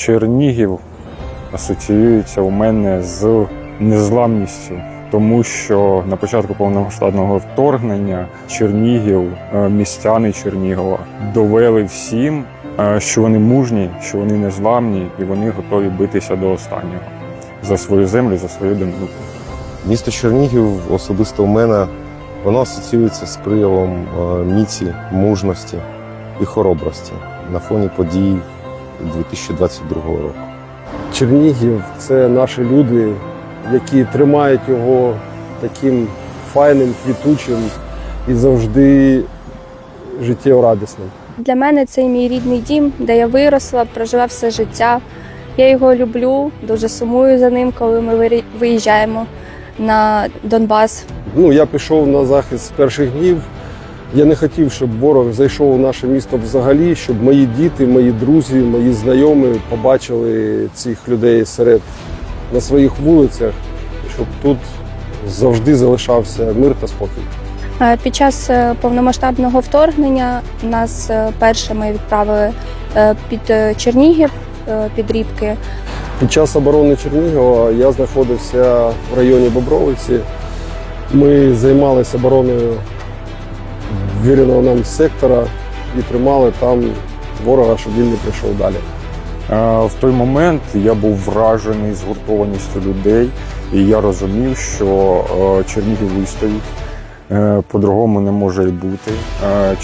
Чернігів асоціюється у мене з незламністю, тому що на початку повномасштабного вторгнення Чернігів, е, містяни Чернігова довели всім, е, що вони мужні, що вони незламні і вони готові битися до останнього за свою землю, за свою домівку. Місто Чернігів особисто у мене воно асоціюється з проявом е, міці, мужності і хоробрості на фоні подій 2022 року. Чернігів це наші люди, які тримають його таким файним, квітучим і завжди життєрадісним. Для мене це мій рідний дім, де я виросла, прожила все життя. Я його люблю, дуже сумую за ним, коли ми виїжджаємо на Донбас. Ну, я пішов на захист з перших днів. Я не хотів, щоб ворог зайшов у наше місто взагалі, щоб мої діти, мої друзі, мої знайомі побачили цих людей серед на своїх вулицях, щоб тут завжди залишався мир та спокій. Е, Під час е, повномасштабного вторгнення нас е, першими відправили під Чернігів, під Рібки. Під час оборони Чернігова я знаходився в районі Бобровиці. Ми займалися обороною ввіреного нам сектора і тримали там ворога, щоб він не прийшов далі. Е, В той момент я був вражений згуртованістю людей, і я розумів, що е, Чернігів вистоїть. Е, По-другому не може і бути.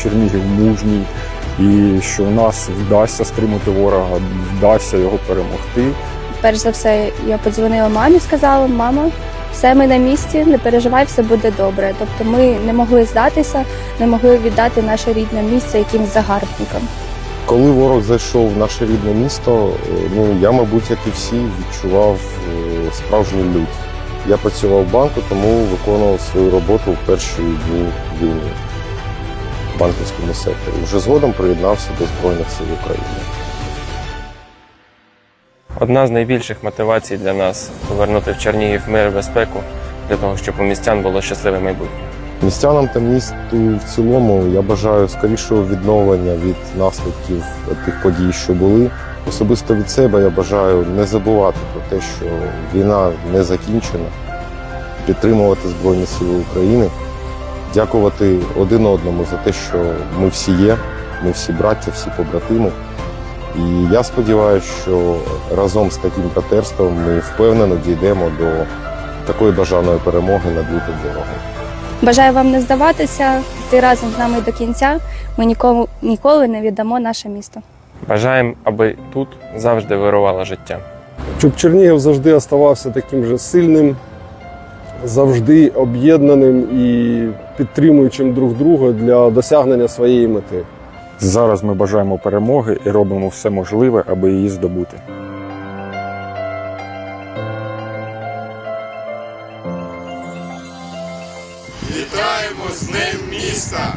Чернігів мужній, і що нас вдасться стримати ворога, вдасться його перемогти. Перш за все, я подзвонила мамі, сказала: мама, все ми на місці, не переживай, все буде добре. Тобто ми не могли здатися, не могли віддати наше рідне місце якимсь загарбникам. Коли ворог зайшов в наше рідне місто, е, ну я, мабуть, як і всі, відчував е, справжню лють. Я працював в банку, тому виконував свою роботу в перші дні війни в банківському секторі. Вже згодом приєднався до Збройних сил України. Одна з найбільших мотивацій для нас повернути в Чернігів мир і безпеку для того, щоб у містян було щасливе майбутнє. Містянам та місту в цілому я бажаю скорішого відновлення від наслідків тих подій, що були. Особисто від себе я бажаю не забувати про те, що війна не закінчена, підтримувати Збройні Сили України, дякувати один одному за те, що ми всі є, ми всі браття, всі побратими. І я сподіваюся, що разом з таким братерством ми впевнено дійдемо до такої бажаної перемоги над лютим ворогом. Бажаю вам не здаватися, йти разом з нами до кінця. Ми нікому ніколи не віддамо наше місто. Бажаємо, аби тут завжди вирувало життя. Щоб Чернігів завжди оставався таким же сильним, завжди об'єднаним і підтримуючим друг друга для досягнення своєї мети. Зараз ми бажаємо перемоги і робимо все можливе, аби її здобути. Вітаємо з Днем міста!